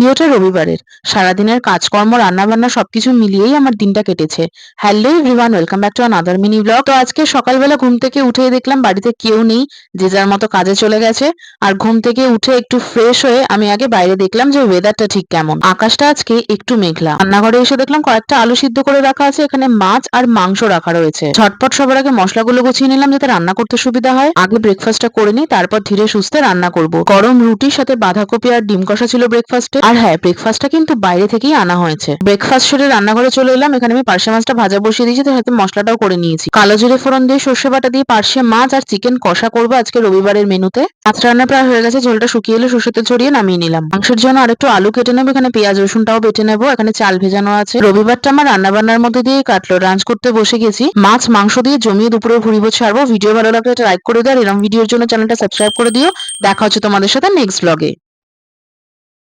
ভিডিওটা রবিবারের। সারাদিনের কাজকর্ম, রান্নাবান্না সবকিছু মিলিয়েই আমার দিনটা কেটেছে। Hello everyone, welcome back to another mini blog. তো আজকে সকালবেলা ঘুম থেকে উঠে দেখলাম বাড়িতে কেউ নেই, যে যার মতো কাজে চলে গেছে। আর ঘুম থেকে উঠে একটু ফ্রেশ হয়ে আমি আগে বাইরে দেখলাম যে ওয়েদারটা ঠিক কেমন। আকাশটা আজকে একটু মেঘলা। রান্নাঘরে এসে দেখলাম কয়েকটা আলু সিদ্ধ করে রাখা আছে, এখানে মাছ আর মাংস রাখা রয়েছে। ঝটপট সবার আগে মশলাগুলো গুছিয়ে নিলাম যাতে রান্না করতে সুবিধা হয়। আগে ব্রেকফাস্টটা করে নিই, তারপর ধীরে সুস্থে রান্না করব। গরম রুটির সাথে বাঁধাকপি আর ডিম কষা ছিল ব্রেকফাস্টে আর হ্যাঁ ব্রেকফাস্টটা কিন্তু বাইরে থেকেই আনা হয়েছে। ব্রেকফাস্ট সেরে রান্নাঘরে চলে এলাম, এখানে আমি পার্শে মাছটা ভাজা বসিয়ে দিয়েছি তার সাথে মশলাটাও করে নিয়েছি। কালো জিরে ফোড়ন দিয়ে সর্ষে বাটা দিয়ে পার্শে মাছ আর চিকেন কষা করব আজকে রবিবারের মেনুতে। মাছ রান্না প্রায় হয়ে গেছে, ঝোলটা শুকিয়ে এলে সর্ষেতে ছড়িয়ে নামিয়ে নিলাম। মাংসের জন্য আরেকটু আলু কেটে নেব, এখানে পেঁয়াজ, রসুনটাও বেটে নেব, এখানে চাল ভেজানো আছে। রবিবারটা আমার রান্না বান্নার মধ্যে দিয়ে কাটলো রান্স করতে বসে গেছি। মাছ, মাংস দিয়ে জমিয়ে দুপুরে ভুড়ি ভোজ ছাড়বো ভিডিও ভালো লাগলে একটা লাইক করে দাও এরকম ভিডিওর জন্য চ্যানেলটা সাবস্ক্রাইব করে দিও। দেখা হচ্ছে তোমাদের সাথে নেক্সট ব্লগে